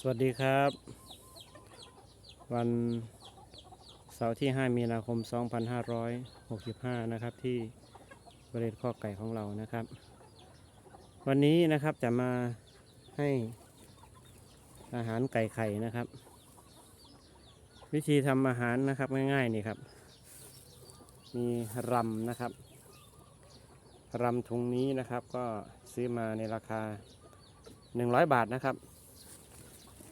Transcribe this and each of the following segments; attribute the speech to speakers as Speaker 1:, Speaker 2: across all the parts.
Speaker 1: สวัสดีครับ วันเสาร์ที่ 5 มีนาคม 2565 นะครับ ที่บริเวณข้อไก่ของเรานะครับ วันนี้นะครับจะมาให้อาหารไก่ไข่นะครับ วิธีทำอาหารนะครับง่ายๆนี่ครับ มีรำนะครับรำถุงนี้นะครับก็ซื้อมาในราคา 100 บาทนะครับ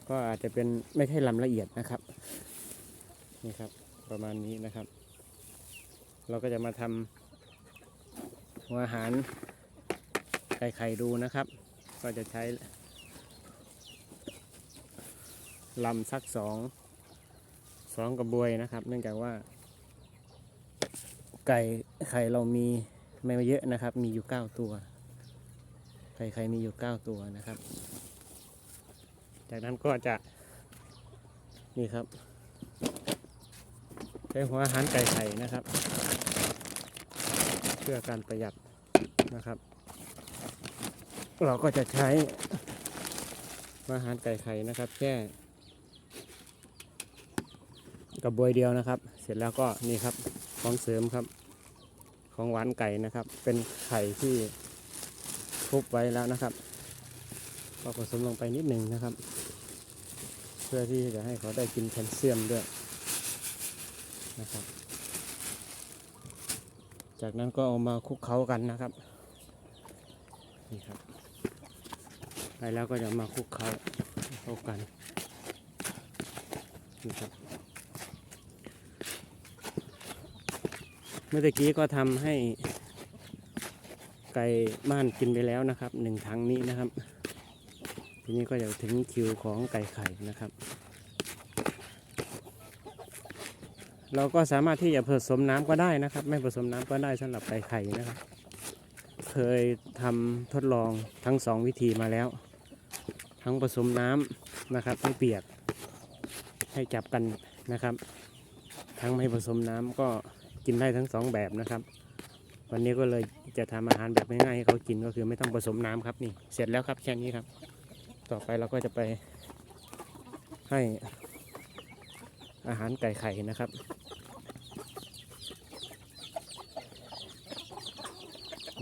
Speaker 1: ก็อาจจะเป็นไม่ใช่ลำละเอียดนะครับ นี่ครับประมาณนี้นะครับ เราก็จะมาทำหัวอาหารไก่ไข่ดูนะครับ ก็จะใช้ลำสักสองสองกระบวยนะครับ เนื่องจากว่า ไก่ไข่เรามีไม่เยอะนะครับ มีอยู่เก้าตัว ไข่ไข่มีอยู่เก้าตัวนะครับ จากนั้นก็จะนี่ครับใช้หัวอาหารไก่ไข่นะครับ เพื่อการประหยัดนะครับ เราก็จะใช้หัวอาหารไก่ไข่นะครับ แค่กระบวยเดียวนะครับ เสร็จแล้วก็นี่ครับของเสริมครับของหวานไก่นะครับ เป็นไข่ที่ทุบไว้แล้วนะครับ ก็ผสมลงไปนิดหนึ่งนะครับ เพื่อที่จะให้เขาได้กินแคลเซียมด้วยนะครับ จากนั้นก็เอามาคลุกเคล้ากันนะครับนี่ครับไปแล้วก็จะมาคลุกเคล้าเข้ากันนี่ครับเมื่อกี้ก็ทำให้ไก่บ้านกินไปแล้วนะครับหนึ่งถังนี้นะครับ ทีนี้ก็จะถึงคิวของไก่ไข่นะครับ เราก็สามารถที่จะผสมน้ำก็ได้นะครับ ไม่ผสมน้ำก็ได้สำหรับไก่ไข่นะครับ เคยทำทดลองทั้งสองวิธีมาแล้ว ทั้งผสมน้ำนะครับให้เปียกให้จับกันนะครับ ทั้งไม่ผสมน้ำก็กินได้ทั้งสองแบบนะครับวันนี้ก็เลยจะทำอาหารแบบง่ายๆให้เขากินก็คือไม่ต้องผสมน้ำครับนี่เสร็จแล้วครับแค่นี้ครับ ต่อไปเราก็จะไปให้อาหารไก่ไข่นะครับ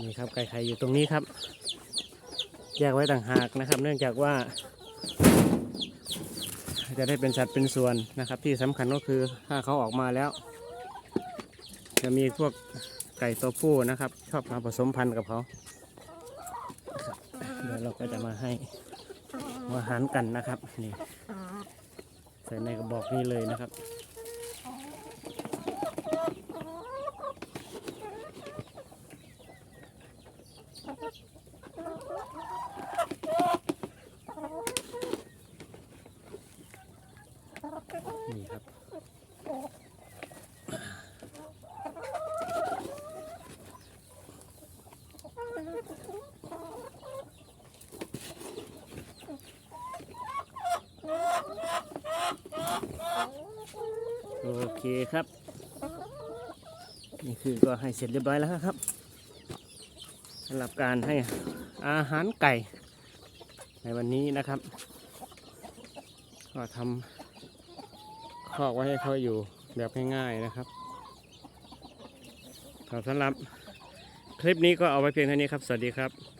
Speaker 1: นี่ครับไก่ไข่อยู่ตรงนี้ครับ แยกไว้ต่างหากนะครับ เนื่องจากว่า จะได้เป็นสัตว์เป็นส่วนนะครับ ที่สำคัญก็คือถ้าเขาออกมาแล้ว จะมีพวกไก่ตัวผู้นะครับ ชอบมาผสมพันธุ์กับเขาเดี๋ยวเราก็จะมาให้ อาหารกันนะครับนี่ใส่ในกระบอกนี้เลยนะครับนี่ครับ โอเคครับ นี่คือก็ให้เสร็จเรียบร้อยแล้วครับสำหรับการให้อาหารไก่ ในวันนี้นะครับ ก็ทำคอกไว้ให้เขาอยู่แบบง่ายๆนะครับสำหรับคลิปนี้ก็เอาไว้เพียงเท่านี้ครับ สวัสดีครับ